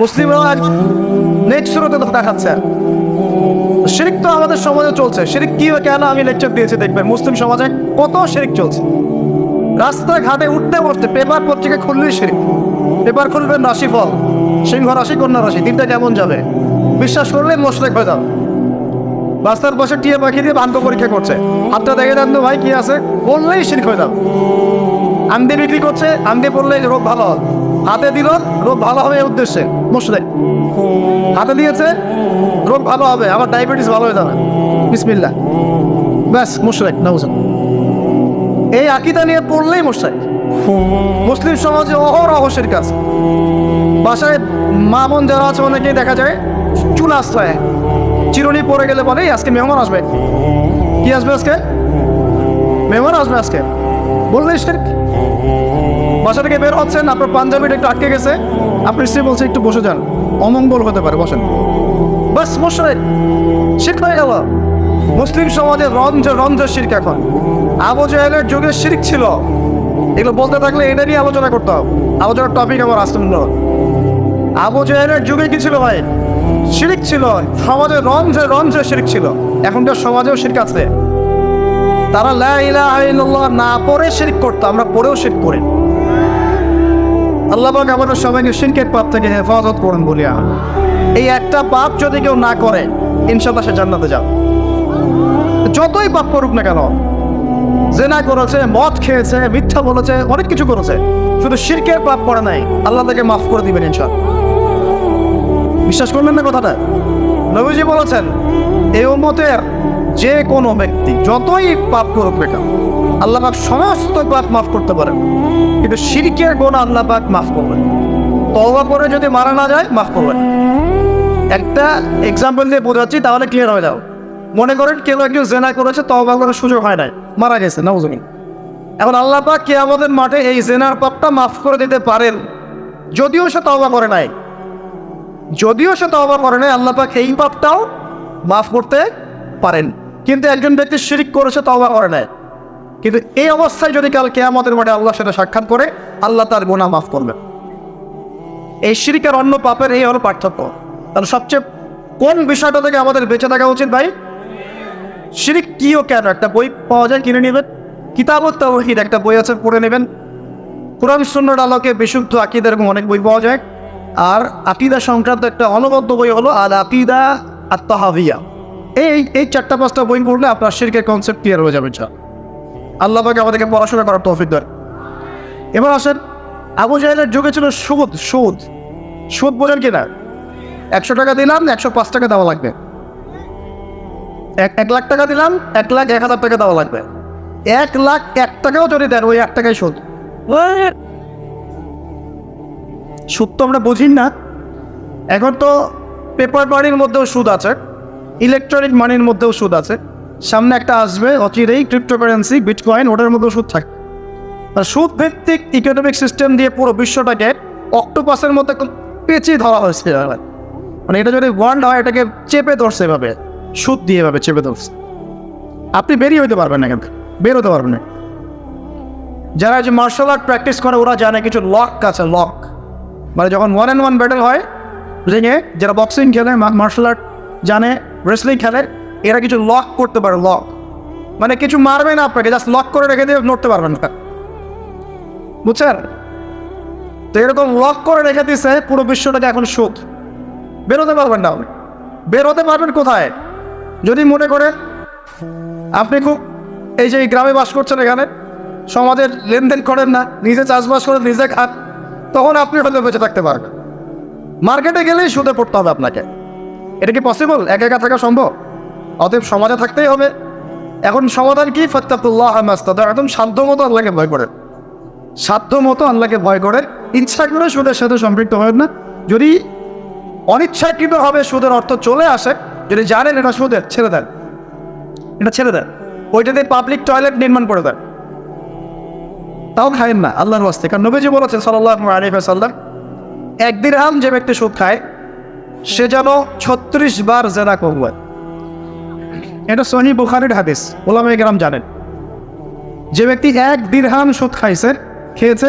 মুসলিমরা আজ শুরুতে দেখাচ্ছে। শিরিক তো আমাদের সমাজে চলছে। শিরিক কি কেন আমি লেকচার দিয়েছি দেখবেন। মুসলিম সমাজে কত শিরিক চলছে। রাস্তাঘাটে উঠতে বসতে পেপার পত্রিকা খুললেই শিরিক। পেপার খুলবেন রাশিফল সিংহ রাশি, কন্যা রাশি তিনটা কেমন যাবে? বিশ্বাস করলে মোশরেক হয়ে যাবে। রাস্তার পাশে টিয়ে পাখি দিয়ে বান্ধব পরীক্ষা করছে। হাতটা দেখে দেন তো ভাই, কি আছে? বললেই শিরিক হয়ে যাবে। আন্দে বিক্রি করছে আন্দে পড়লে রোগ ভালো হবে। হাতে দিল, রোগ ভালো হবে এই উদ্দেশ্যে। মুশরেক হাতে দিয়েছে, রোগ ভালো হবে, আমার ডায়াবেটিস ভালো হয়ে যাবে। বিসমিল্লা ব্যাস মুশরেক নাউজন এই আকিদা নিয়ে পড়লেই মুশরেক মুসলিম সমাজে অহরহসের কাজ। বাসায় মা বোন যারা আছে, অনেকেই দেখা যায়, চুল আসতে চিরুনি পরে গেলে বলে আজকে মেহমান আসবে। কি আসবে আজকে? মেহমান আসবে আজকে। বললেই শিরক বাসা থেকে বের হচ্ছেন, আপনার পাঞ্জাবিটা একটু আটকে গেছে। আপনার স্ত্রী বলছে, একটু বসে যান। অমঙ্গল হতে পারে, বসেন। বাস মশাই শির্ক হয়ে গেল। মুসলিম সমাজে রঞ্জ রঞ্জ শির্ক এখন। আবু জাহেলের যুগে শির্ক ছিল। এগুলো বলতে থাকলে এটা নিয়ে আলোচনা করতাম আলোচনার টপিক আমার আসতে আবু জাহেলের যুগে কি ছিল ভাই? শিরিক ছিল। সমাজে রঞ্জে রঞ্জে শিরিক ছিল। এখনকার সমাজেও শির্ক আছে। তারা লা ইলাহা ইল্লাল্লাহ না পড়ে শিরক করতো, আমরা পড়েও শিরক করি। আল্লাহ পাক আমাদের সবাইকে শিরকের পাপ থেকে হেফাজত করুন বলিয়া। এই একটা পাপ যদি কেউ না করে ইনশাল্লাহ সে জান্নাতে যাও যতই পাপ করুক না কেন জেনা করেছে মদ খেয়েছে মিথ্যা বলেছে অনেক কিছু করেছে শুধু শিরকের পাপ করে নাই আল্লাহ তাকে মাফ করে দিবেন ইনশাল্লাহ বিশ্বাস করলেন না কথাটা? নবীজি বলেছেন এই উম্মতের যে কোনো ব্যক্তি যতই পাপ করুক না কেন, আল্লাহ পাক সমস্ত পাপ মাফ করতে পারেন। কিন্তু শিরকের গোনা আল্লাহ পাক মাফ করবেন। তওবা করে যদি মারা না যায়, মাফ করবেন। একটা এক্সাম্পল দিয়ে বোঝাচ্ছি, তাহলে ক্লিয়ার হয়ে যাও। মনে করেন কেউ একজন জেনা করেছে, তওবা করার সুযোগ হয় নাই, মারা গেছে নাউজুবিন এখন আল্লাহ পাক কে আমাদের মাঠে এই জেনার পাপটা মাফ করে দিতে পারেন। যদিও সে তওবা করে নাই। যদিও সে তওবা করে নাই, আল্লাহ পাক এই পাপটাও মাফ করতে পারেন। কিন্তু একজন ব্যক্তি শিরিক করেছে, তওবা করে নাই। কিন্তু এই অবস্থায় যদি কাল কেয়ামতের মাঠে আল্লাহর সাথে সাক্ষাৎ করে, আল্লাহ তার গুনাহ মাফ করবেন এই শিরিকের অন্য পাপের এই হলো পার্থক্য। তাহলে সবচেয়ে কোন বিষয়টা থেকে আমাদের বেঁচে থাকা উচিত ভাই? শিরিক কি ও কেন? একটা বই পাওয়া যায়, কিনে নেবেন। কিতাবত তাওহীদ একটা বই আছে, পড়ে নেবেন। কোরআন সুন্নাহর আলোকে বিশুদ্ধ আকিদা এরকম অনেক বই পাওয়া যায়। আর আকিদা সংক্রান্ত একটা অনবদ্য বই হলো আল আকিদা আত্মাহাভিয়া এই এই চারটা পাঁচটা বই পড়লে আপনার শিরকের কনসেপ্ট ক্লিয়ার হয়ে যাবে যা আল্লাহ পাকে আমাদেরকে পড়াশোনা করার তৌফিক দেন। এবার আসেন, আবু জাহেলের যুগে ছিল সুদ সুদ। সুদ বোঝেন কিনা? একশো টাকা দিলাম, একশো পাঁচ টাকা দেওয়া লাগবে। এক এক লাখ টাকা দিলাম, এক লাখ এক হাজার টাকা দেওয়া লাগবে। এক লাখ এক টাকাও যদি দেন, ওই এক টাকাই সুদ। সুদ তো আমরা বুঝি না। এখন তো পেপার মানির মধ্যেও সুদ আছে ইলেকট্রনিক মানির মধ্যেও সুদ আছে। সামনে একটা আসবে, অচিরেই ক্রিপ্টোকারেন্সি বিটকয়েন ওটার মধ্যেও সুদ থাকে। আর সুদ ভিত্তিক ইকোনমিক সিস্টেম দিয়ে পুরো বিশ্বটাকে অক্টোপাসের মতো পেঁচিয়ে ধরা হয়েছে মানে এটা যদি ওয়ার্ল্ড হয়, এটাকে চেপে ধরছে এভাবে। সুদ দিয়ে এভাবে চেপে ধরছে। আপনি বেরিয়ে হইতে পারবেন না কিন্তু। বের হতে পারবেন না। যারা যে মার্শাল আর্ট প্র্যাকটিস করে, ওরা জানে কিছু লক আছে লক মানে যখন ওয়ান অ্যান্ড ওয়ান ব্যাটেল হয় রিংয়ে যারা বক্সিং খেলে মার্শাল আর্ট জানে রেসলিং খেলে এরা কিছু লক করতে পারে লক মানে কিছু মারবে না আপনাকে জাস্ট লক করে রেখে দিয়ে নড়তে পারবেন না। বুঝছেন? তো এরকম লক করে রেখে দিছে পুরো বিশ্বটাকে এখন সুদ বেরোতে পারবেন না আপনি। বেরোতে পারবেন কোথায়? যদি মনে করে আপনি খুব এই যে গ্রামে বাস করছেন এখানে, সমাজের লেনদেন করেন না, নিজে চাষবাস করেন, নিজে খান, তখন আপনি হয়তো বেঁচে থাকতে পারবেন। মার্কেটে গেলেই সুদে পড়তে হবে আপনাকে। এটা কি পসিবল একা একা থাকা সম্ভব? অতএব সমাজে থাকতেই হবে। এখন সমাধান কি? ফত্তাতুল্লাহ মাস্তাদ একদম সাধ্য মতো আল্লাহকে ভয় করেন সাধ্য মতো আল্লাহকে ভয় করে। ইচ্ছা করে সুদের সাথে সম্পৃক্ত হয় না। যদি অনিচ্ছাকৃতভাবে সুদের অর্থ চলে আসে, যদি জানেন এটা সুদের, ছেড়ে দেন। এটা ছেড়ে দেন। ওইটাতে পাবলিক টয়লেট নির্মাণ করে দেন। তাও খায়েন না, আল্লাহর ওয়াস্তে। কারণ নবীজি বলেছেন সাল্লাহ আলিফ সাল্লাম এক দিরহাম যে ব্যক্তি সুদ খায়, সে যেন ছত্রিশ বার জেনা করবে এটা সহি বুখারির হাদিস ওলামে গ্রাম জানেন। যে ব্যক্তি এক দিরহাম সুদ খাইছে, খেয়েছে,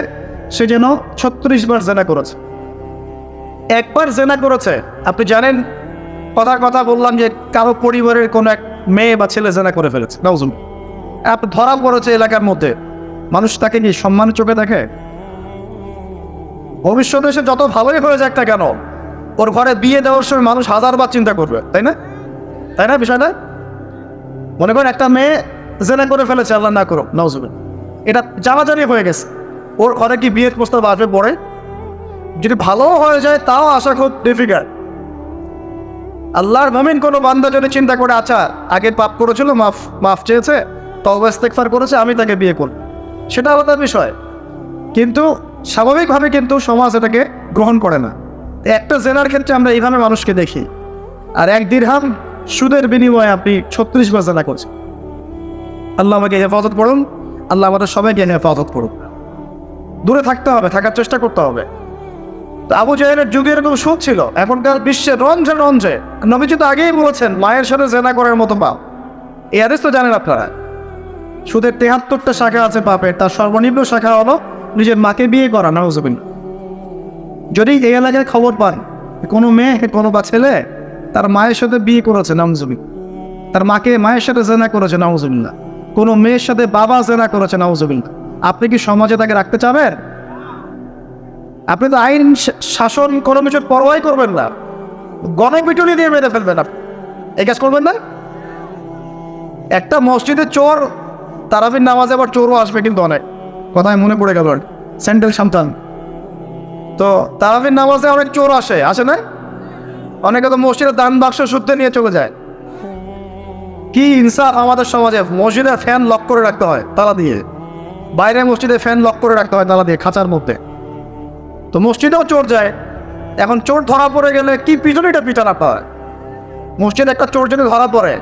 সে যেন ছত্রিশ বার জেনা করেছে। একবার জেনা করেছে, আপনি জানেন, কথার কথা বললাম যে কারও পরিবারের কোনো এক মেয়ে বা ছেলে জেনা করে ফেলেছে, নাউজুম। আপনি ধরা পড়েছে এলাকার মধ্যে, মানুষ তাকে নিয়ে সম্মান চোখে দেখে। ভবিষ্যতে সে যত ভালোই হয়ে যাক না কেন, ওর ঘরে বিয়ে দেওয়ার সময় মানুষ হাজারবার চিন্তা করবে, তাই না? তাই না বিষয়টা মনে করেন একটা মেয়ে জেনা করে ফেলেছে, আল্লাহ না করো নাউজুবিন এটা জানাজানি হয়ে গেছে। ওর ঘরে কি বিয়ের প্রস্তাব আসবে পরে? যদি ভালো হয়ে যায়, তাও আসা খুব ডিফিকাল্ট আল্লাহর মামিন কোনো বান্দা যদি চিন্তা করে আচ্ছা আগে পাপ করেছিল, মাফ মাফ চেয়েছে তবে ইস্তেকফার করেছে, আমি তাকে বিয়ে করব। সেটা আলাদা বিষয়। কিন্তু স্বাভাবিকভাবে কিন্তু সমাজ এটাকে গ্রহণ করে না। একটা জেনার ক্ষেত্রে আমরা এইভাবে মানুষকে দেখি। আর এক দীর্হাম সুদের বিনিময়ে আপনি ছত্রিশ বার জেনা করছেন। আল্লাহ আমাকে হেফাজত করুন, আল্লাহ আমাদের সবাইকে হেফাজত করুন দূরে থাকতে হবে, থাকার চেষ্টা করতে হবে। আবু জাহেলের যুগে এরকম সুদ ছিল, এখনকার বিশ্বে রঞ্জে রঞ্জে। নবীজি তো আগেই বলেছেন, মায়ের সাথে জেনা করার মতো পাপ। এই আদেশ তো জানেন আপনারা। সুদের তেহাত্তরটা শাখা আছে পাপের, তার সর্বনিম্ন শাখা হলো নিজের মাকে বিয়ে করা নাউজবিন যদি এই এলাকায় খবর পান, কোনো মেয়ে, কোনো বা ছেলে তার মায়ের সাথে বিয়ে করেছে নাউজবিন তার মাকে মায়ের সাথে জেনা করেছে নাউজবিল্লা কোনো মেয়ের সাথে বাবা জেনা করেছে নাউজবিল্লা আপনি কি সমাজে তাকে রাখতে চাবেন? আপনি তো আইন শাসন কোনো কিছুর পরোয়াই করবেন না। গণপিটুনি দিয়ে মেরে ফেলবেন আপনি। এই কাজ করবেন না? একটা মসজিদে চোর, তারাবির নামাজে আবার চোরও আসবে কিন্তু অনেক। কথায় মনে পড়ে গেল স্যান্ডেল সান্তান তো তারাবির নামাজে অনেক চোর আসে আসে না? অনেকে তো মসজিদে দান বাক্স সূত্রে নিয়ে চলে যায়। কি ইনসাফ আমাদের সমাজে? মসজিদে ফ্যান লক করে রাখতে হয় তালা দিয়ে। বাইরে মসজিদে ফ্যান লক করে রাখতে হয় তালা দিয়ে খাঁচার মধ্যে। তো মসজিদেও চোর যায়। এখন চোর ধরা পড়ে গেলে কি পিটান আপনার হয়? মসজিদে একটা চোর যদি ধরা পড়ে,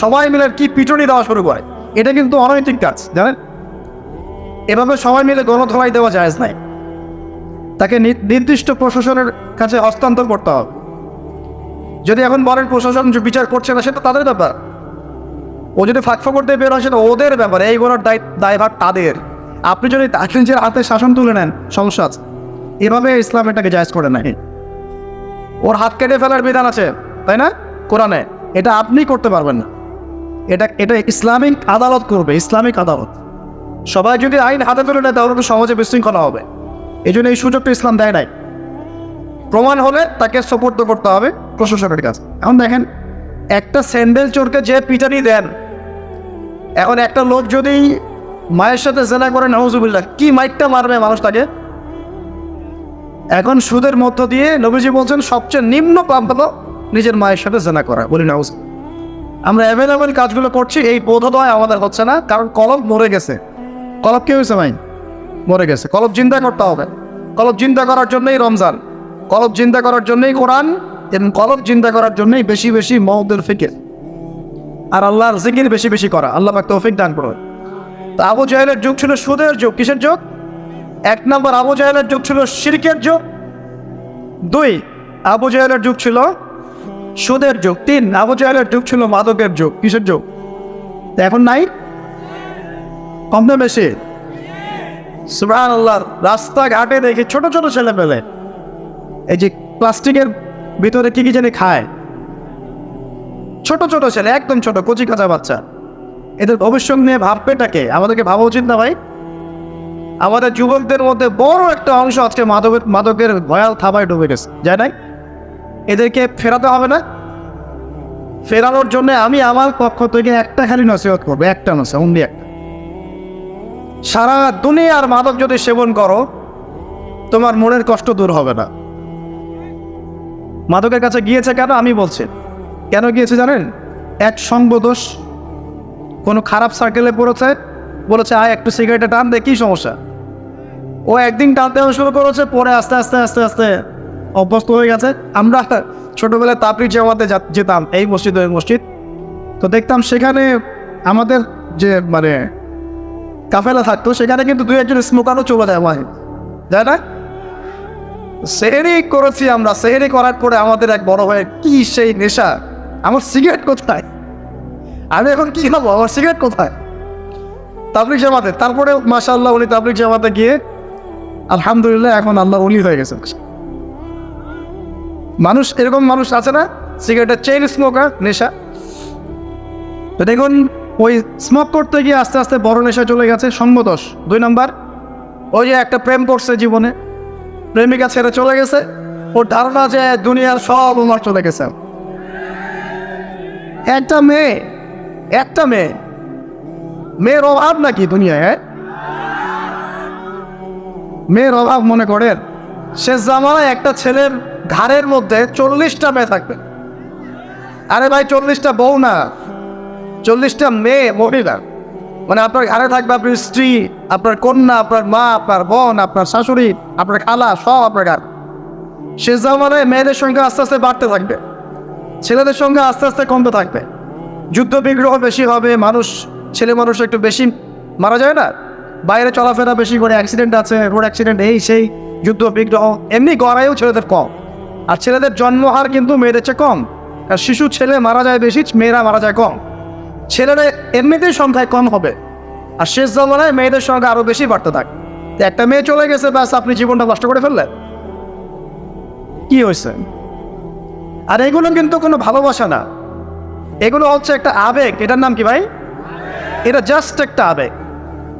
সবাই মিলে কি পিটনি দেওয়া শুরু করে? এটা কিন্তু অনৈতিক কাজ, জানেন? এভাবে সবাই মিলে গণধোলাই দেওয়া যায় নাই তাকে নির্দিষ্ট প্রশাসনের কাছে হস্তান্তর করতে হবে। যদি এখন বলেন প্রশাসন বিচার করছে না, সেটা তাদের ব্যাপার। ও যদি ফাঁকফা করতে বের হয়, সেটা ওদের ব্যাপার। এইগুলোর দায় দায়ভার তাদের। আপনি যদি তার নিজের হাতে শাসন তুলে নেন, সমস্যা এভাবে ইসলাম এটাকে জায়জ করে নাই। ওর হাত কেটে ফেলার বিধান আছে, তাই না? কোরআনে। এটা আপনি করতে পারবেন না। এটা এটা ইসলামিক আদালত করবে, ইসলামিক আদালত। সবাই যদি আইন হাতে তুলে নেয়, তাহলে তো সমাজে বিশৃঙ্খলা হবে। এই জন্য এই সুযোগটা ইসলাম দেয় নাই। প্রমাণ হলে তাকে সপোর্ট করতে হবে প্রশাসনের কাছে। এখন দেখেন, একটা স্যান্ডেল চোরকে যে পিটানি দেন, এখন একটা লোক যদি মায়ের সাথে জেনা করে নজুবিল্লা কি মাইকটা মারবে মানুষ তাকে? এখন সুদের মধ্য দিয়ে নবীজি বলছেন, সবচেয়ে নিম্ন পাপ হলো নিজের মায়ের সাথে জেনা করা। বলি, নাউজ আমরা অ্যাভেলেবেল কাজগুলো করছি, এই বোধোদয় আমাদের হচ্ছে না, কারণ কলব মরে গেছে। কলব কি হয়েছে ভাই? মরে গেছে। কলব চিন্তা করতে হবে। কলব চিন্তা করার জন্যই রমজান। কলব চিন্তা করার জন্যই কোরআন এবং কলব চিন্তা করার জন্যই বেশি বেশি মহদের ফিকির। আর আল্লাহর জিকির বেশি বেশি করা। আল্লাহ পাক তৌফিক দান করুন। তো আবু জাহেলের যুগ ছিল সুদের যুগ। কিসের যুগ? এক নম্বর আবু জাহেলের যুগ ছিল শিরকের যুগ। দুই, আবু জাহেলের যুগ ছিল সুদের যুগ। তিন, আবু জাহেলের যুগ ছিল মাদকের যুগ। কিসের যুগ? এখন নাই? কম না বেশি? আল্লাহর রাস্তাঘাটে দেখি ছোট ছোট ছেলে পেলে এই যে প্লাস্টিকের ভিতরে কি কি জানি খায়। ছোট ছোট ছেলে, একদম ছোট, কচি কাঁচা বাচ্চা। এদের ভবিষ্যৎ নিয়ে ভাববে ভাববেটাকে? আমাদেরকে ভাবা উচিত না ভাই। আমাদের যুবকদের মধ্যে বড় একটা অংশ আজকে মাদকের মাদকের ভয়াল থাবায় ডুবে গেছে, যায় নাই? এদেরকে ফেরাতে হবে না? ফেরানোর জন্য আমি আমার পক্ষ থেকে একটা খালি নসিহত করব, একটা নসে অনলি একটা। সারা দুনিয়ার মাদক যদি সেবন করো, তোমার মনের কষ্ট দূর হবে না। মাদকের কাছে গিয়েছে কেন? আমি বলছি। কেন গিয়েছে জানেন? এক সঙ্গদোষ কোনো খারাপ সার্কেলে পড়েছে, বলেছে, আয়, একটু সিগারেটে টান দে, কী সমস্যা? ও একদিন টানতে শুরু করেছে, পরে আস্তে আস্তে আস্তে আস্তে অভ্যস্ত হয়ে গেছে। আমরা ছোটোবেলায় তাপড়ি জামাতে যেতাম, এই মসজিদ, ওই মসজিদ। তো দেখতাম সেখানে আমাদের যে মানে কাফেলা থাকতো, সেখানে কিন্তু দুই একজন স্মোকারও চলে যায় মাহে যায় না? সেহেরি করেছি আমরা, সেহেরি করার পরে আমাদের এক বড় ভাই কি সেই নেশা? আমার সিগারেট কোথায়? আমি এখন কি খাব? আমার সিগারেট কোথায়? তাবলিক জামাতে তারপরে মাসা আল্লাহ উনি তাবলিক জামাতে গিয়ে আলহামদুলিল্লাহ এখন আল্লাহ উলি হয়ে গেছেন মানুষ, এরকম মানুষ আছে না, সিগারেটের চেইন স্মোকার নেশা। তো দেখুন, ওই স্মোক করতে গিয়ে আস্তে আস্তে বড় নেশা চলে গেছে, সঙ্গদোষ। দুই নম্বর, ওই যে একটা প্রেম করছে জীবনে। প্রেমিকা ছেড়ে চলে গেছে। ওর ধারণা যে দুনিয়ার সব আমার চলে গেছে। একটা মেয়ে একটা মেয়ে। মেয়ের অভাব নাকি দুনিয়ায় হ্যাঁ? মেয়ের অভাব মনে করেন, শেষ জামানায় একটা ছেলের ঘাড়ের মধ্যে চল্লিশটা মেয়ে থাকবে। আরে ভাই, চল্লিশটা বউ না, চল্লিশটা মেয়ে মহিলা। মানে আপনার ঘাড়ে থাকবে আপনার স্ত্রী, আপনার কন্যা, আপনার মা, আপনার বোন, আপনার শাশুড়ি, আপনার খালা, সব আপনার ঘাড় শেষ জামানায় মেয়েদের সংখ্যা আস্তে আস্তে বাড়তে থাকবে। ছেলেদের সঙ্গে আস্তে আস্তে কমতে থাকবে। যুদ্ধ বিগ্রহ বেশি হবে, মানুষ, ছেলে মানুষ একটু বেশি, মারা যায় না? বাইরে চলাফেরা বেশি করে অ্যাক্সিডেন্ট আছে রোড অ্যাক্সিডেন্ট এই, সেই, যুদ্ধ বিগ্রহ, এমনি গড়াইও ছেলেদের কম। আর ছেলেদের জন্মহার কিন্তু মেয়েদের চেয়ে কম। আর শিশু ছেলে মারা যায় বেশি, মেয়েরা মারা যায় কম। ছেলেরা এমনিতেই সংখ্যায় কম হবে। আর শেষ জমানায় মেয়েদের সংখ্যা আরও বেশি বাড়তে থাকে। একটা মেয়ে চলে গেছে, ব্যাস আপনি জীবনটা নষ্ট করে ফেললেন। কি হয়েছে? আর এগুলো কিন্তু কোনো ভালোবাসা না। এগুলো হচ্ছে একটা আবেগ। এটার নাম কি ভাই? এটা জাস্ট একটা আবেগ।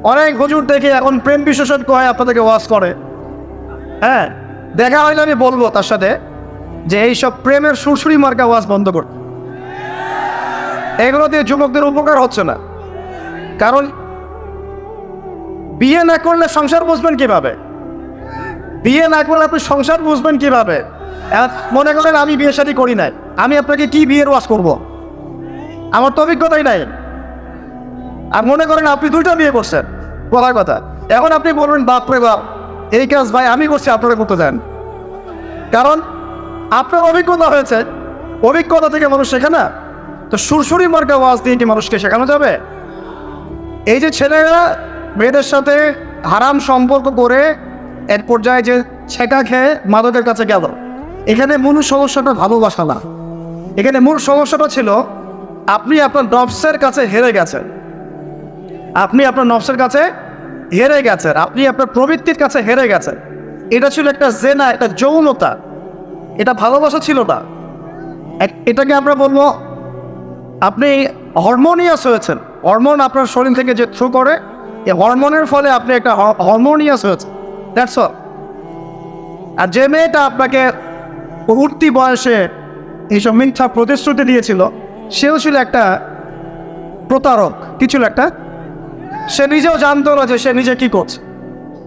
অনেক হুজুর দেখে এখন প্রেম বিশেষজ্ঞ হয় আপনাদেরকে ওয়াজ করে। হ্যাঁ দেখা হইলে আমি বলব তার সাথে যে এইসব প্রেমের সুরসুরি মার্কা ওয়াজ বন্ধ করতে এগুলো দিয়ে যুবকদের উপকার হচ্ছে না। কারণ বিয়ে না করলে সংসার বুঝবেন কীভাবে? বিয়ে না করলে আপনি সংসার বুঝবেন কীভাবে? মনে করেন আমি বিয়ে শাদী করি নাই। আমি আপনাকে কি বিয়ের ওয়াজ করব। আমার তো অভিজ্ঞতাই নাই। আর মনে করেন আপনি দুইটা বিয়ে করছেন। বলার কথা। এখন আপনি বলবেন বাপ রে বাপ, এই কাজ ভাই আমি করছি, আপনারা করতে দেন। কারণ আপনার অভিজ্ঞতা হয়েছে। অভিজ্ঞতা থেকে মানুষ শেখে না। তো সুরসুরি মার্কা ওয়াজ দিয়ে কি মানুষকে শেখানো যাবে। এই যে ছেলেরা মেয়েদের সাথে হারাম সম্পর্ক করে এক পর্যায়ে যে ছেঁকা খেয়ে মাদকের কাছে গেল, এখানে মূল সমস্যাটা ভালোবাসা না। এখানে মূল সমস্যাটা ছিল, আপনি আপনার নফসের কাছে হেরে গেছেন। আপনি আপনার নফসের কাছে হেরে গেছেন, আপনি আপনার প্রবৃত্তির কাছে হেরে গেছেন। এটা ছিল একটা জেনা, একটা যৌনতা। এটা ভালোবাসা ছিল না। এটাকে আমরা বলব আপনি হরমোনিয়াস হয়েছেন। হরমোন আপনার শরীর থেকে যে থ্রু করে, এই হরমোনের ফলে আপনি একটা হরমোনিয়াস হয়েছেন। দ্যাটস অল আর যে মেয়েটা আপনাকে উঠতি বয়সে এইসব মিথ্যা প্রতিশ্রুতি দিয়েছিল, সেও ছিল একটা প্রতারক। কি ছিল একটা? সে নিজেও জানতো না যে সে নিজে কি করছে।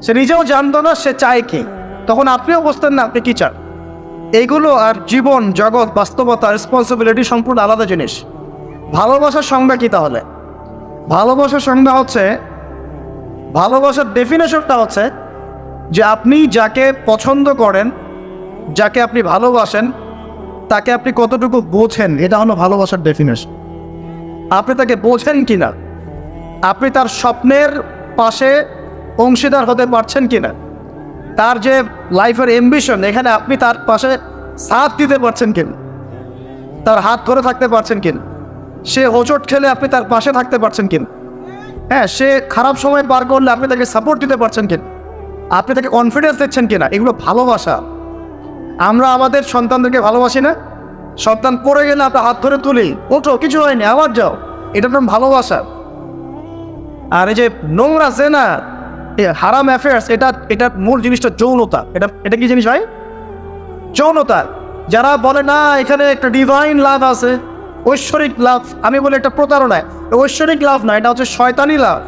সে নিজেও জানতো না সে চায় কি। তখন আপনিও বুঝতেন না আপনি কি চান? এইগুলো আর জীবন, জগৎ, বাস্তবতা রেসপন্সিবিলিটি সম্পূর্ণ আলাদা জিনিস। ভালোবাসার সংজ্ঞা কি তাহলে? ভালোবাসার সংজ্ঞা হচ্ছে, ভালোবাসার ডেফিনেশনটা হচ্ছে যে আপনি যাকে পছন্দ করেন, যাকে আপনি ভালোবাসেন, তাকে আপনি কতটুকু বোঝেন, এটা হলো ভালোবাসার ডেফিনেশন আপনি তাকে বোঝেন কি না আপনি তার স্বপ্নের পাশে অংশীদার হতে পারছেন কি না তার যে লাইফের এম্বিশন এখানে আপনি তার পাশে সাথ দিতে পারছেন কিনা? তার হাত ধরে থাকতে পারছেন কিনা? সে হোঁচট খেলে আপনি তার পাশে থাকতে পারছেন কিনা? হ্যাঁ সে খারাপ সময় পার করলে আপনি তাকে সাপোর্ট দিতে পারছেন কিনা? আপনি তাকে কনফিডেন্স দিচ্ছেন কিনা? এগুলো ভালোবাসা। আমরা আমাদের সন্তানদেরকে ভালোবাসি না? সন্তান পড়ে গেলে আমরা হাত ধরে তুলি, ওঠো, কিছু হয়নি আবার যাও। এটা নাম ভালোবাসা। আর এই যে নোংরা জেনা হারাম অ্যাফেয়ার্স এটা এটা মূল জিনিসটা যৌনতা। এটা এটা কি জিনিস ভাই? যৌনতা। যারা বলে, না, এখানে একটা ডিভাইন লাভ আছে। ঐশ্বরিক লাভ আমি বলি একটা প্রতারণায়। ঐশ্বরিক লাভ না এটা হচ্ছে শয়তানি লাভ।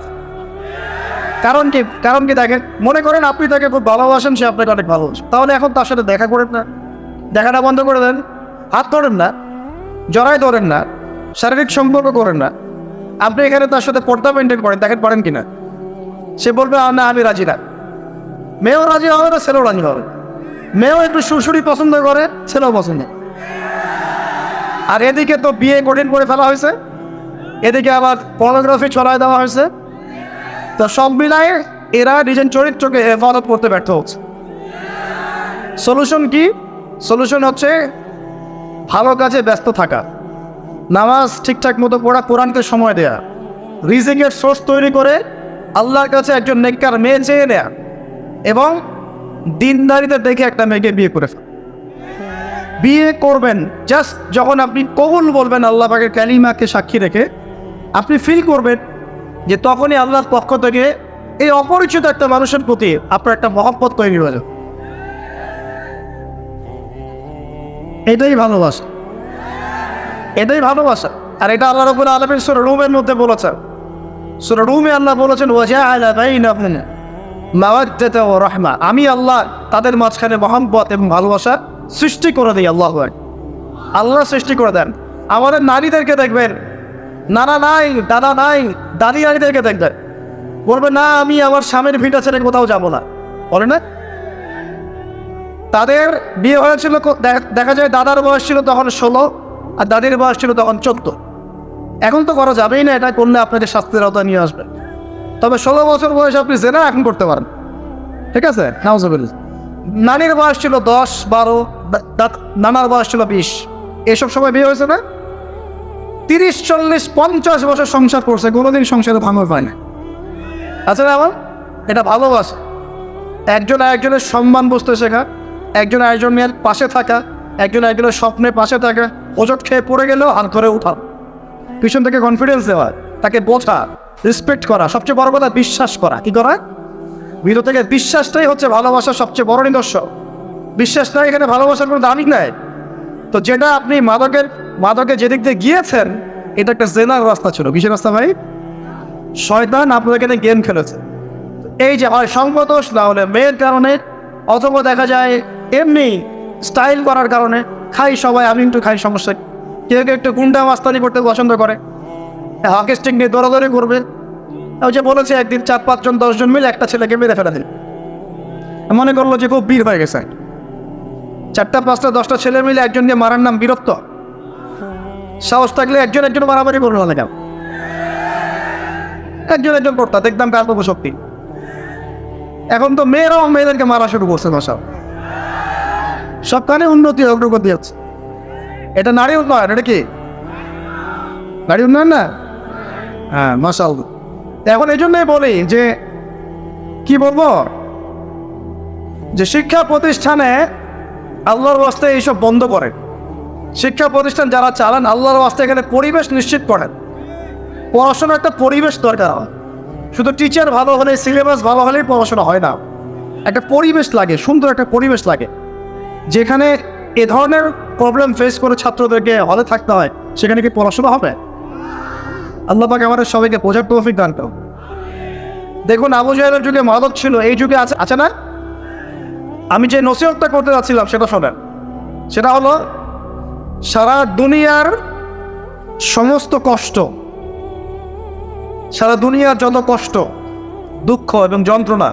কারণ কি? কারণ কি দেখেন? মনে করেন আপনি তাকে খুব ভালোবাসেন সে আপনাকে অনেক ভালোবাসে। তাহলে এখন তার সাথে দেখা করেন না। দেখাটা বন্ধ করে দেন। হাত ধরেন না। জড়াই ধরেন না। শারীরিক সম্পর্ক করেন না। আপনি এখানে তার সাথে পর্দা মেনটেন করেন দেখেন পারেন কি না সে বলবে "আ, না আমি রাজি না। মেয়েও রাজি হবে না ছেলেও রাজি হবে মেয়েও একটু সুরসুরি পছন্দ করে ছেলেও পছন্দ আর এদিকে তো বিয়ে কঠিন করে ফেলা হয়েছে। এদিকে আবার পর্নোগ্রাফি ছড়ায় দেওয়া হয়েছে। তো সব মিলায় এরা নিজের চরিত্রকে হেফাজত করতে ব্যর্থ হচ্ছে। সলিউশন কি? সলিউশন হচ্ছে ভালো কাজে ব্যস্ত থাকা। নামাজ ঠিকঠাক মতো পড়া, কোরআনকে সময় দেয়া। রিজিকের সোর্স তৈরি করে আল্লাহর কাছে একজন নেককার মেয়ে চেয়ে নেয়া। এবং দিনদারিতে দেখে একটা মেয়েকে বিয়ে করে ফেলা। বিয়ে করবেন জাস্ট যখন আপনি কবুল বলবেন আল্লাহ পাকের ক্যালিমাকে সাক্ষী রেখে, আপনি ফিল করবেন যে তখনই আল্লাহর পক্ষ থেকে এই অপরিচিত একটা মানুষের প্রতি আপনার একটা মহব্বত তৈরি হয়ে যাবে এটাই ভালোবাসা। এটাই ভালোবাসা। আর এটা আল্লাহ রবুল আলমের সুর রুমের মধ্যে বলেছেন। সুর রুমে আল্লাহ বলেছেন ওয়াজা আমি আল্লাহ তাদের মাঝখানে মহব্বত এবং ভালোবাসা সৃষ্টি করে দিই আল্লাহ আল্লাহ সৃষ্টি করে দেন। আমাদের নারীদেরকে দেখবেন, নানা নাই, দাদা নাই, দাদি নারীদেরকে দেখবেন। বলবে, না, আমি আমার স্বামীর ভিটা ছেড়ে কোথাও যাব না। বলে না? তাদের বিয়ে হয়েছিল দেখা যায় দাদার বয়স ছিল তখন ষোলো, আর দাদির বয়স ছিল তখন চোদ্দ। এখন তো করা যাবেই না, এটা করলে আপনাদের শাস্তির আওতায় নিয়ে আসবে। তবে ষোলো বছর বয়সে আপনি জেনা এখন করতে পারেন। ঠিক আছে? নাউজবিল নানির বয়স ছিল দশ, বারো নানার বয়স ছিল বিশ। এসব সময় বিয়ে হয়েছে না? তিরিশ, চল্লিশ, পঞ্চাশ বছর সংসার করছে, কোনোদিন সংসারে ভাঙর পায় না। আচ্ছা আমার এটা ভালোবাসা একজন আরেকজনের সম্মান বুঝতে শেখা। একজন আরেকজনের পাশে থাকা। একজন একজনের স্বপ্নের পাশে থাকা। ওজট খেয়ে পড়ে গেলেও হাত ধরে উঠা। পিছন থেকে কনফিডেন্স দেওয়া। তাকে বোঝা রেসপেক্ট করা। সবচেয়ে বড় কথা, বিশ্বাস করা। কি করা? ভিতর থেকে বিশ্বাসটাই হচ্ছে ভালোবাসার সবচেয়ে বড় নিদর্শন। বিশ্বাস নাই, এখানে ভালোবাসার কোনো দামই নাই। তো যেটা আপনি মাদকের মাদকে যেদিক দিয়ে গিয়েছেন, এটা একটা জেনার রাস্তা ছিল। কিসের রাস্তা ভাই? শয়তান আপনাদের এখানে গেম খেলেছে। এই যে হয় সংগতোষ না হলে মেয়ের কারণে, অথবা দেখা যায় এমনি স্টাইল করার কারণে, খাই সবাই, আমি একটু খাই, সমস্যা কেউ কেউ একটু গুন্ডা মাস্তানি করতে পছন্দ করে। হকি নিয়ে দৌড়াদৌড়ি করবে। ওই যে বলেছে একদিন চার, পাঁচজন, দশজন মিলে একটা ছেলেকে মেরে ফেলে দিল। মনে করল যে খুব বীর হয়ে গেছে। চারটা, পাঁচটা, দশটা ছেলে মিলে একজনকে মারার নাম বীরত্ব। সাহস থাকলে একজন একজন মারামারি করল না কেন? একজন একজন করতা দেখতাম কার শক্তি। এখন তো মেয়েরাও মেয়েদেরকে মারা শুরু করছে সব সবখানে উন্নতি অগ্রগতি হচ্ছে। এটা নারী উন্নয়ন, এটা কি? নারী উন্নয়ন না? হ্যাঁ মশাল এখন এই জন্যই বলি যে, কি বলব? যে শিক্ষা প্রতিষ্ঠানে আল্লাহর ওয়াস্তে এইসব বন্ধ করেন। শিক্ষা প্রতিষ্ঠান যারা চালান, আল্লাহর ওয়াস্তে এখানে পরিবেশ নিশ্চিত করেন। পড়াশোনার একটা পরিবেশ দরকার শুধু টিচার ভালো হলে সিলেবাস ভালো হলেই পড়াশোনা হয় না। একটা পরিবেশ লাগে, সুন্দর একটা পরিবেশ লাগে। যেখানে এ ধরনের প্রবলেম ফেস করে ছাত্রদেরকে হলে থাকতে হয়, সেখানে কি পড়াশোনা হবে? আল্লাহ পাকে আমাদের সবাইকে বোঝার তৌফিক দান করো দেখুন আবু জাহেলের যুগে মাদক ছিল, এই যুগে আছে আছে না? আমি যে নসিহতটা করতে যাচ্ছিলাম সেটা শোনেন। সেটা হলো, সারা দুনিয়ার সমস্ত কষ্ট, সারা দুনিয়ার যত কষ্ট, দুঃখ এবং যন্ত্রণা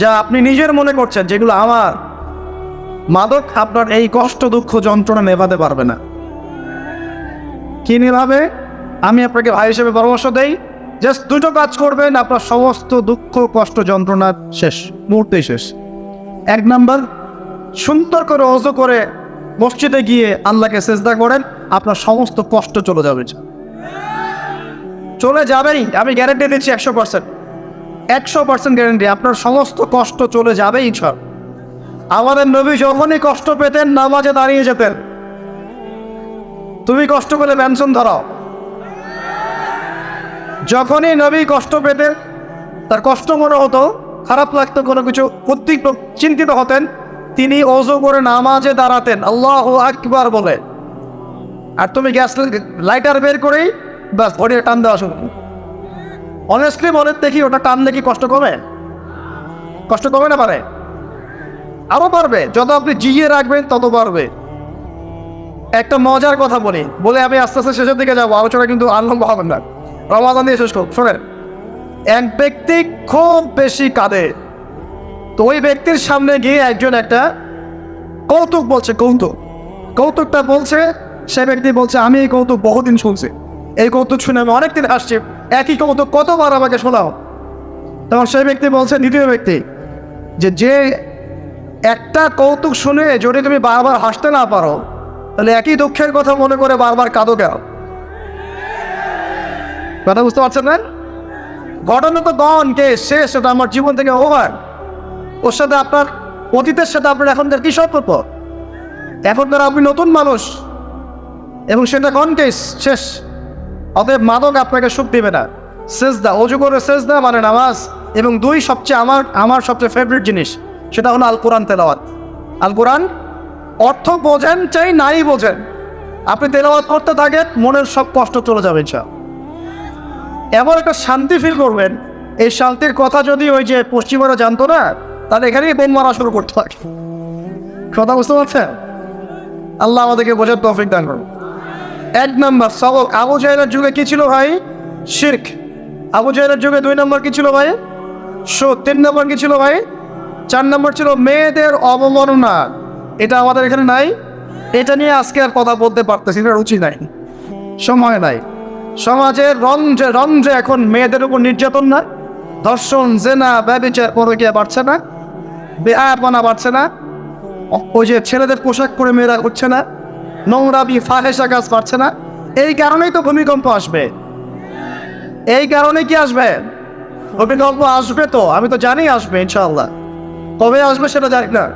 যা আপনি নিজের মনে করছেন, যেগুলো আমার মাদক আপনার এই কষ্ট, দুঃখ, যন্ত্রণা নেভাতে পারবে না। কি নেভাবে? আমি আপনাকে ভাই হিসেবে পরামর্শ দেই জাস্ট দুটো কাজ করবেন, আপনার সমস্ত দুঃখ, কষ্ট, যন্ত্রণা শেষ, মুহূর্তেই শেষ। এক নাম্বার, সুন্দর করে অজু করে মসজিদে গিয়ে আল্লাহকে চেষ্টা করেন, আপনার সমস্ত কষ্ট চলে যাবে চলে যাবেই আমি গ্যারেন্টি দিচ্ছি একশো পার্সেন্ট একশো পার্সেন্ট গ্যারেন্টি আপনার সমস্ত কষ্ট চলে যাবেই সব আমাদের নবী যখনই কষ্ট পেতেন, নামাজে দাঁড়িয়ে যেতেন। তুমি কষ্ট করে ব্যঞ্জন ধরাও। যখনই নবী কষ্ট পেতেন, তার কষ্ট মনে হতো, খারাপ লাগতো, কোনো কিছু উদ্বিগ্ন চিন্তিত হতেন, তিনি অজু করে নামাজে দাঁড়াতেন। আল্লাহ আকবার বলে। আর তুমি গ্যাস লাইটার বের করেই ব্যাস ঘড়িয়ে টান দেওয়া শুরু অনেস্টলি বলে, দেখি ওটা টানলে কি কষ্ট কমে? কষ্ট কমে না পারে আরও পারবে যত আপনি জিয়ে রাখবেন, তত পারবে একটা মজার কথা বলি। বলে আমি আস্তে আস্তে শেষের দিকে যাব, আলোচনা কিন্তু আনন্দ হবে না। রমাদান দিয়ে শেষ করব শোনেন এক ব্যক্তি খুব বেশি কাঁদে। তো ওই ব্যক্তির সামনে গিয়ে একজন একটা কৌতুক বলছে, কৌতুক। কৌতুকটা বলছে, সে ব্যক্তি বলছে, আমি এই কৌতুক বহুদিন শুনছি। এই কৌতুক শুনে আমি অনেকদিন আসছি একই কৌতুক কতবার আমাকে শোনাও? তখন সেই ব্যক্তি বলছে, দ্বিতীয় ব্যক্তি, যে যে একটা কৌতুক শুনে যদি তুমি বারবার হাসতে না পারো, তাহলে একই দুঃখের কথা মনে করে বারবার কাঁদো কেন? কথা বুঝতে পারছেন না? ঘটনা তো গন কে শেষ ওটা আমার জীবন থেকে ওভার ওর সাথে আপনার, অতীতের সাথে আপনার এখনকার কি সম্পর্ক? এখন ধর আপনি নতুন মানুষ, এবং সেটা কনটেস শেষ। অতএব মাদক আপনাকে সুখ দিবে না। সেজদা, অজু করে শেষ সেজদা মানে নামাজ, এবং দুই সবচেয়ে আমার আমার সবচেয়ে ফেভারিট জিনিস, সেটা হলো আল কোরআন তেলাওয়াত। আল কোরআন অর্থ বোঝেন চাই, নাই বোঝেন। আপনি তেলাওয়াত করতে থাকেন, মনের সব কষ্ট চলে যাবে ইচ্ছা এমন একটা শান্তি ফিল করবেন। এই শান্তির কথা যদি ওই যে পশ্চিমারা জানতো না, তাহলে এখানেই বোম মারা শুরু করতে পারে কথা বুঝতে পারছেন? আল্লাহ আমাদেরকে বোঝার তৌফিক দান করুন। এক নম্বর, সবক, আবু জাহেলের যুগে কি ছিল ভাই? শির্ক। আবু জাহেলের যুগে দুই নম্বর কি ছিল ভাই? শো তিন নম্বর কি ছিল ভাই? চার নম্বর ছিল মেয়েদের অবমাননা। এটা আমাদের এখানে নাই। এটা নিয়ে আজকে আর কথা বলতে পারতেছি না, রুচি নাই। সময় নাই। সমাজের রঞ্জে রঞ্জে এখন মেয়েদের উপর নির্যাতন না ধর্ষণ, জেনা, ব্যবচার পরকিয়া বাড়ছে না। বেআয়াপনা বাড়ছে না। ওই যে ছেলেদের পোশাক পরে মেয়েরা উঠছে না। নোংরাবি ফাহেসা গাছ পারছে না। এই কারণেই তো ভূমিকম্প আসবে। এই কারণে কি আসবে? ভূমিকম্প আসবে তো, আমি তো জানি আসবে ইনশাল্লাহ কবে আসবে সেটা জানি না।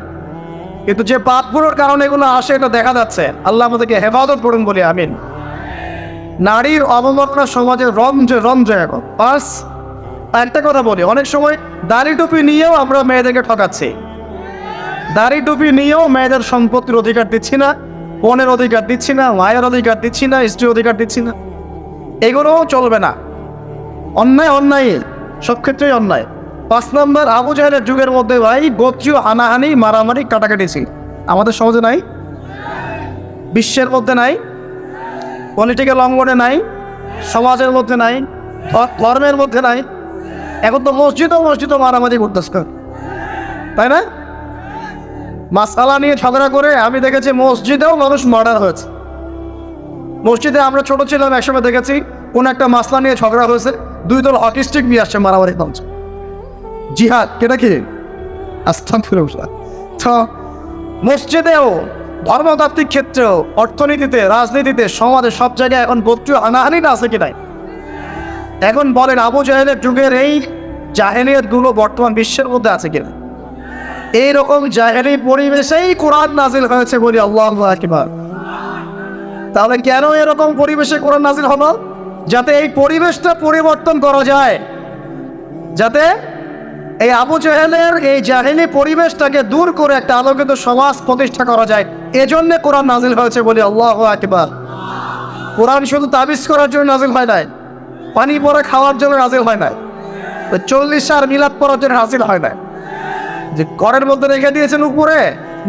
কিন্তু যে পাপগুলোর কারণে এগুলো আসে, এটা দেখা যাচ্ছে। আল্লাহ আমাদেরকে হেফাজত করুন বলে, আমিন। নারীর অবমাননা সমাজে রঞ্জে রঞ্জে এখন। বাস একটা কথা বলি। অনেক সময় দাড়ি টুপি নিয়েও আমরা মেয়েদেরকে ঠকাচ্ছি। দাড়ি টুপি নিয়েও মেয়েদের সম্পত্তির অধিকার দিচ্ছি না, বোনের অধিকার দিচ্ছি না, মায়ের অধিকার দিচ্ছি না, স্ত্রীর অধিকার দিচ্ছি না। এগুলোও চলবে না। অন্যায় অন্যায় সব ক্ষেত্রেই অন্যায়। পাঁচ নম্বর, আবু জাহেলের যুগের মধ্যে ভাই, গোত্রীয় হানাহানি, মারামারি, কাটাকাটি ছিল। আমাদের সমাজে নাই? বিশ্বের মধ্যে নাই? পলিটিক্যাল অঙ্গনে নাই, সমাজের মধ্যে নাই ধর্মের মধ্যে নাই। এখন তো মসজিদও মসজিদও মারামারি করতেছে। তাই না? মাসালা নিয়ে ঝগড়া করে আমি দেখেছি মসজিদেও মানুষ মার্ডার হয়েছে। মসজিদে আমরা ছোট ছিলাম, একসময় দেখেছি কোন একটা মাসলা নিয়ে ঝগড়া হয়েছে, দুই দল হকি স্টিক নিয়ে আসছে মারামারি চলছে জিহাদ, কেটা কি? আস্তাগফিরুল্লাহ। তো মসজিদেও ধর্মতাত্ত্বিক ক্ষেত্রেও, অর্থনীতিতে, রাজনীতিতে, সমাজে সব জায়গায় এখন গোত্রীয় হানাহানিটা আছে কি নাই? এখন বলেন আবু জাহেলের যুগের এই জাহেলিয়তগুলো বর্তমান বিশ্বের মধ্যে আছে কিনা এইরকম জাহেলি পরিবেশেই কোরআন নাজিল হয়েছে বলি আল্লাহ আকবার। তাহলে কেন এরকম পরিবেশে কোরআন নাজিল হলো? যাতে এই পরিবেশটা পরিবর্তন করা যায়। যাতে এই আবু জাহেলের এই জাহেলি পরিবেশটাকে দূর করে একটা আলোকিত সমাজ প্রতিষ্ঠা করা যায়। এজন্য কোরআন নাজিল হয়েছে বলি আল্লাহ আকবার। কোরআন শুধু তাবিজ করার জন্য নাজিল হয় নাই, পানি পরে খাওয়ার জন্য নাজিল হয় নাই চল্লিশ আর মিলাদ পড়ার জন্য নাজিল হয় নাই। যে ঘরের মধ্যে রেখে দিয়েছেন উপরে,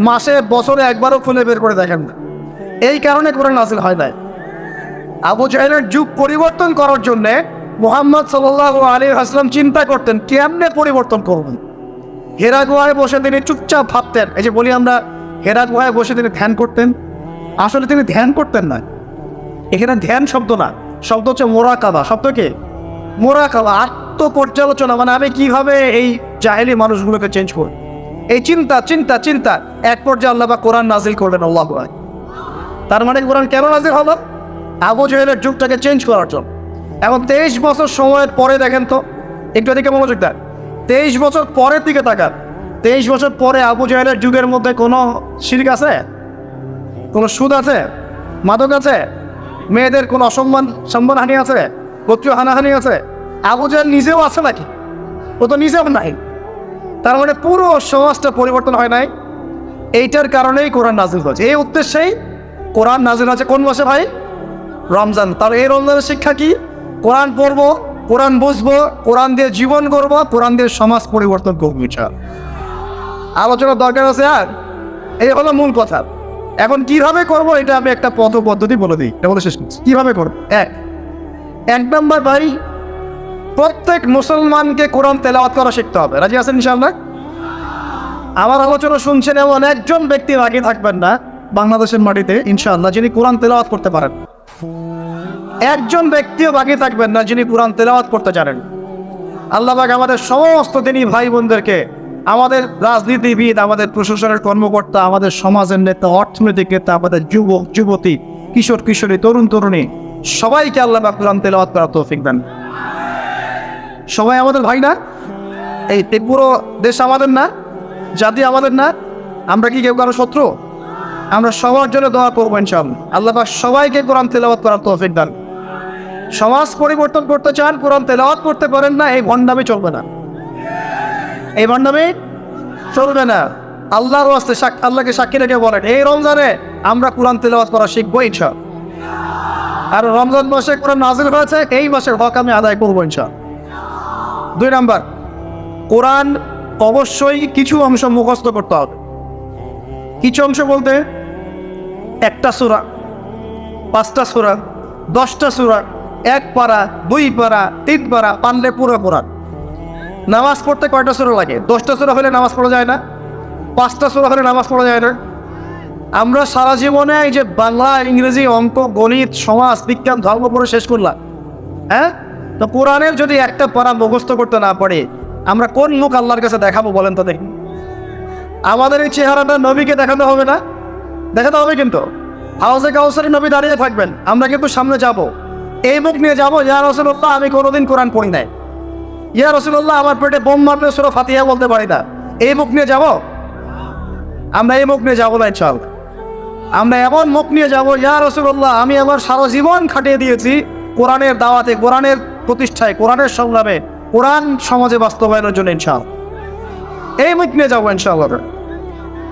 মাসে, বছরে একবারও খুলে বের করে দেখেন না। এই কারণে কোরআন নাজিল হয় নাই। আবু জাহেলের যুগ পরিবর্তন করার জন্যে মোহাম্মদ সাল্লাহ আলী আসলাম চিন্তা করতেন, কেমনে পরিবর্তন করবেন হেরা গুহায় বসে তিনি চুপচাপ ভাবতেন। এই যে বলি আমরা, হেরা গুহায় বসে তিনি ধ্যান করতেন। আসলে তিনি ধ্যান করতেন না। এখানে ধ্যান শব্দ না, শব্দ হচ্ছে মোরাকাবা। শব্দ কি? মোরাকাবা, আত্মপর্যালোচনা। মানে আমি কীভাবে এই জাহেলি মানুষগুলোকে চেঞ্জ করব? এই চিন্তা চিন্তা চিন্তা। এক পর্যায়ে আল্লাহ বা কোরআন নাজিল করলেন, আল্লাহ। তার মানে কোরআন কেন নাজিল হলো? আবু জহেলের যুগটাকে চেঞ্জ করার জন্য। এখন তেইশ বছর সময়ের পরে দেখেন তো, একটু দিকে মনোযোগ দেন। তেইশ বছর পরের দিকে তাকান। তেইশ বছর পরে আবু জহেলের যুগের মধ্যে কোনো শিরিক আছে? কোনো সুদ আছে? মাদক আছে? মেয়েদের কোনো অসম্মান সম্মানহানি আছে? গোত্রীয় হানাহানি আছে? আবু জাহেল নিজেও আছে নাকি? ও তো নিজেও নাই। তার মানে পুরো সমাজটা পরিবর্তন হয় নাই। এইটার কারণেই কোরআন নাজিল হয়েছে। এই উদ্দেশ্যেই কোরআন নাজিল হয়েছে কোন মাসে ভাই? রমজান। তার এই রমজানের শিক্ষা কি? কোরআন পড়ব, কোরআন বুঝব, কোরআন দিয়ে জীবন করব কোরআন দিয়ে সমাজ পরিবর্তন করব ইনশাআল্লাহ। আলোচনার দরকার আছে আর? এই হলো মূল কথা। এখন কীভাবে করব এটা আমি একটা পথ পদ্ধতি বলে দিই। এটা বলে শেষ করছি। কীভাবে করব? এক এক নম্বর ভাই, প্রত্যেক মুসলমানকে কোরআন তেলাওয়াত করা শিখতে হবে। রাজি আছেন ইনশাআল্লাহ? আমার আলোচনা শুনছেন এমন একজন ব্যক্তি বাকি থাকবেন না বাংলাদেশের মাটিতে, ইনশাআল্লাহ, যিনি কোরআন তেলাওয়াত করতে পারেন। একজন ব্যক্তিও বাকি থাকবেন না যিনি কোরআন তেলাওয়াত করতে জানেন। আল্লাহ পাক আমাদের সমস্ত দিনই ভাই বোনদেরকে আমাদের রাজনীতিবিদ, আমাদের প্রশাসনের কর্মকর্তা, আমাদের সমাজের নেতা, অর্থনৈতিক নেতা, আমাদের যুবক, যুবতী, কিশোর, কিশোরী, তরুণ, তরুণী, সবাইকে আল্লাহ কোরআন তেলাওয়াত করার তৌফিক দেন। সবাই আমাদের ভাই না? এই পুরো দেশ আমাদের না? জাতি আমাদের না? আমরা কি কেউ কারও শত্রু? আমরা সবার জন্য দোয়া করব ইনশাআল্লাহ। আল্লাহ সবাইকে কোরআন তেলাওয়াত করার তৌফিক দান। সমাজ পরিবর্তন করতে চান, কোরআন তেলাওয়াত করতে পারেন না, এই ভণ্ডামি চলবে না। এই ভণ্ডামি চলবে না। আল্লাহর সাক- আল্লাহকে সাক্ষী রেখে বলেন, এই রমজানে আমরা কোরআন তেলাওয়াত করা শিখব ইনশা আর রমজান মাসে কোরআন নাজিল হয়েছে, এই মাসের হক আমি আদায় করব ইনশা দুই নাম্বার, কোরআন অবশ্যই কিছু অংশ মুখস্থ করতে হবে। কিছু অংশ বলতে, একটা সুরা, পাঁচটা সুরা, দশটা সুরা এক পারা দুই পারা তিন পারা পারলে পুরো কোরআন। নামাজ পড়তে কয়টা সুরা লাগে? দশটা সুরা হলে নামাজ পড়া যায় না? পাঁচটা সুরা হলে নামাজ পড়া যায় না? আমরা সারা জীবনে এই যে বাংলা, ইংরেজি, অঙ্ক, গণিত, সমাজ, বিজ্ঞান, ধর্ম পড়ে শেষ করলাম। হ্যাঁ? তো কোরআনের যদি একটা পারা মুখস্থ করতে না পারে, আমরা কোন মুখ আল্লাহর কাছে দেখাবো বলেন তো দেখি। আমাদের এই চেহারাটা নবীকে দেখাতে হবে না? দেখাতে হবে কিন্তু। হাউসে কাউসারি নবী দাঁড়িয়ে থাকবেন। আমরা কিন্তু সামনে যাব। এই মুখ নিয়ে যাব। ইয়া রসুল্লাহ আমি কোনোদিন কোরআন পড়ি নাই। ইয়া রসুল্লাহ আমার পেটে বোম মারলে সুরো ফাতিহা বলতে পারি না। এই মুখ নিয়ে যাব? আমরা এই মুখ নিয়ে যাব না চল আমরা এমন মুখ নিয়ে যাব, ইয়া রসুল্লাহ আমি আমার সারা জীবন খাটিয়ে দিয়েছি কোরআনের দাওয়াতে, কোরআনের প্রতিষ্ঠায়, কোরআনের সংগ্রামে, কোরআন সমাজে বাস্তবায়নের জন্য ইনশাল এই মুখ নিয়ে যাব ইনশাআল্লাহ।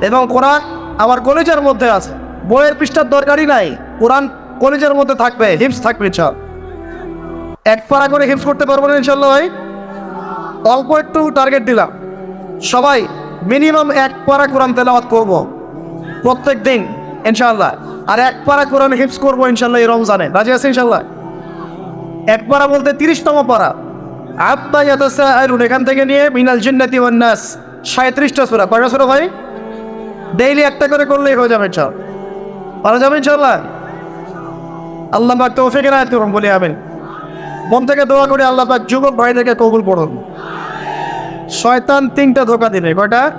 এবং কোরআন আমার কলেজের মধ্যে আছে। বইয়ের পৃষ্ঠার দরকারই নাই। কোরআন কলেজের মধ্যে থাকবে হিপস থাকবে ইনশাল এক পারা করে হিপস করতে পারব না ইনশাল্লাহ ভাই। অল্প একটু টার্গেট দিলাম। সবাই মিনিমাম এক পারা কোরআন তেলাওয়াত করব। প্রত্যেক দিন ইনশাল্লাহ আর এক পারা কোরআন হিপস করব ইনশাল্লাহ এই রমজানে। রাজি আছে ইনশাল্লাহ এক পারা বলতে তিরিশতম পারা আব্বা ইয়াতাসা এখান থেকে নিয়ে মিনাল জিন্নাতি ওয়ান নাস। সাঁত্রিশটা সুরা। কয়টা সুরা ভাই? ডেইলি একটা করে করলেই হয়ে যাবে ইনশাল পারা যাবে ইনশাল্লাহ আল্লাহ পাক তৌফিকের আয়াত করুন, বলে আবেন মন থেকে দোয়া করে আল্লাহ পাক যুবক ভাইদেরকে কবুল পড়ুন শয়তান তিনটা ধোকা দিবে, কয়টা?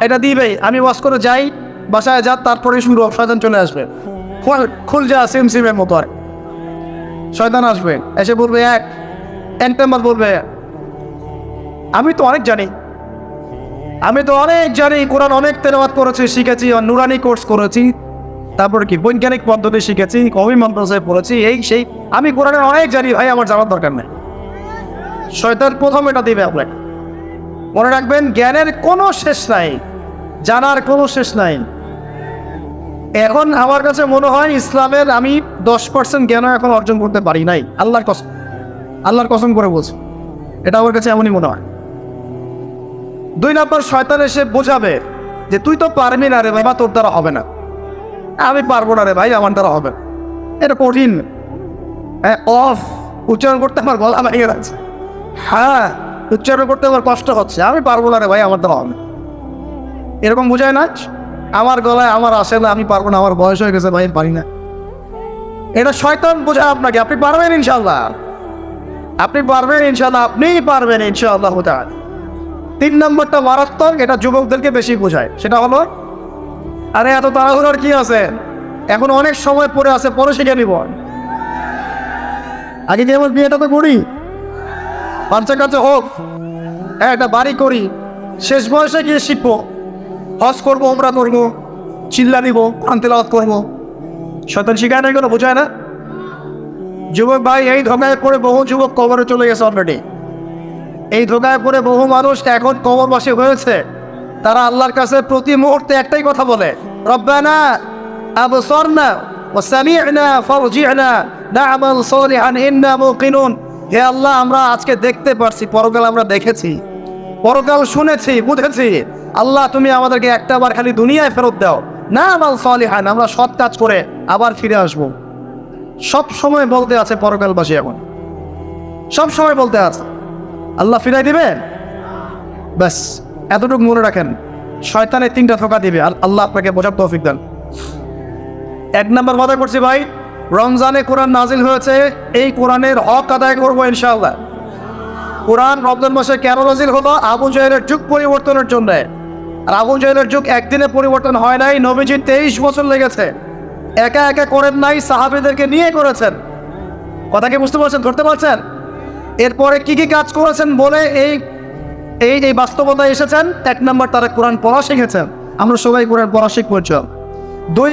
এটা দিবে আমি ওয়াশ করে যাই, বাসায় যা, তারপরে শুরু শয়তান চলে আসবে। খুল- যা, সিম সিমের মতো আর শয়তান আসবে, এসে বলবে এক এক নাম্বার বলবে, আমি তো অনেক জানি। আমি তো অনেক জানি, কোরআন অনেক তেলাওয়াত করেছি, শিখেছি নুরানি কোর্স করেছি। তারপরে কি? বৈজ্ঞানিক পদ্ধতি শিখেছি কবি মাদ্রাসায় পড়েছি এই সেই, আমি কোরআনের অনেক জানি, ভাই, আমার জানার দরকার নেই। শয়তান প্রথম এটা দিবে আপনাকে। মনে রাখবেন, জ্ঞানের কোনো শেষ নাই, জানার কোনো শেষ নাই। এখন আমার কাছে মনে হয়, ইসলামের আমি দশ পার্সেন্ট জ্ঞান এখন অর্জন করতে পারি নাই। আল্লাহর কসম আল্লাহর কসম করে বলছি, এটা আমার কাছে এমনই মনে হয়। দুই নম্বর, শয়তান এসে বোঝাবে যে, তুই তো পারবি না রে বাবা তোর দ্বারা হবে না। আমি পারব না রে ভাই আমার দ্বারা হবে। এটা কঠিন। হ্যাঁ অফ। উচ্চারণ করতে আমার গলা ভেঙে যাচ্ছে হ্যাঁ উচ্চারণ করতে আমার কষ্ট হচ্ছে। আমি পারব না রে ভাই আমার দ্বারা হবে। এরকম বোঝায় না? আমার গলায় আমার আসে না, আমি পারব না, আমার বয়স হয়ে গেছে ভাই পারি না। এটা শয়তান বোঝায় আপনাকে। আপনি পারবেন ইনশাল্লাহ আপনি পারবেন ইনশাল্লাহ আপনিই পারবেন ইনশাআল্লাহ তিন নম্বরটা মারাত্মক, এটা যুবকদেরকে বেশি বোঝায়। সেটা হলো আরে এত তাড়াহুড়ার কি আছে? এখন অনেক সময় পরে আছে, পরে শিখে নিব। আগে যে আমার বিয়েটা তো করি, বাচ্চা কাছে হোক হ্যাঁ একটা বাড়ি করি, শেষ বয়সে গিয়ে শিখব। হজ করব ওমরা করব, চিল্লা দিব আনতে আন্তেলাওয়াত করব। শয়তান শিখায় না এগুলো বোঝায় না? যুবক ভাই, এই ধোকায় পড়ে বহু যুবক কবরে চলে গেছে অলরেডি এই ধোকায় পড়ে বহু মানুষ এখন কবর কবরবাসী হয়েছে। তারা আল্লাহর কাছে প্রতি মুহূর্তে একটাই কথা বলে, রব্বানা আবসরনা ওয়াসামি'না ফারজি'না না'মাল সালিহান, ইন্না মুকিনুন। হে আল্লাহ, আমরা আজকে দেখতে পারছি, পরকাল আমরা দেখেছি, পরকাল শুনেছি, বুঝেছি। আল্লাহ, তুমি আমাদেরকে একটা বার খালি দুনিয়ায় ফেরত দাও। না আমাল সালিহান, আমরা সৎ কাজ করে আবার ফিরে আসব। সব সময় বলতে আছে পরকালবাসী এখন। সব সময় বলতে আছে। আল্লাহ ফিরাই দিবে ব্যাস। এতটুকু মনে রাখেন, শয়তানের তিনটা ধোকা দিবে আল- আল্লাহ আপনাকে বোঝার তৌফিক দেন। এক নম্বর কথা করছি ভাই, রমজানে কোরআন নাজিল হয়েছে, এই কোরআনের হক আদায় করব ইনশাআল্লাহ। কোরআন রমজান মাসে কেন নাজিল হলো? আবু জাহেলের যুগ পরিবর্তনের জন্য। আর আবু জাহেলের যুগ একদিনে পরিবর্তন হয় নাই, নবীজির তেইশ বছর লেগেছে। একা একা করেন নাই, সাহাবিদেরকে নিয়ে করেছেন। কথা কি বুঝতে পারছেন? ধরতে পারছেন? এরপরে কি কি কাজ করেছেন বলে এই এই এই বাস্তবতায় এসেছেন, এক নম্বর তারা কোরআন পড়া শিখেছেন। আমরা সবাই কোরআন পড়া শিখব দুই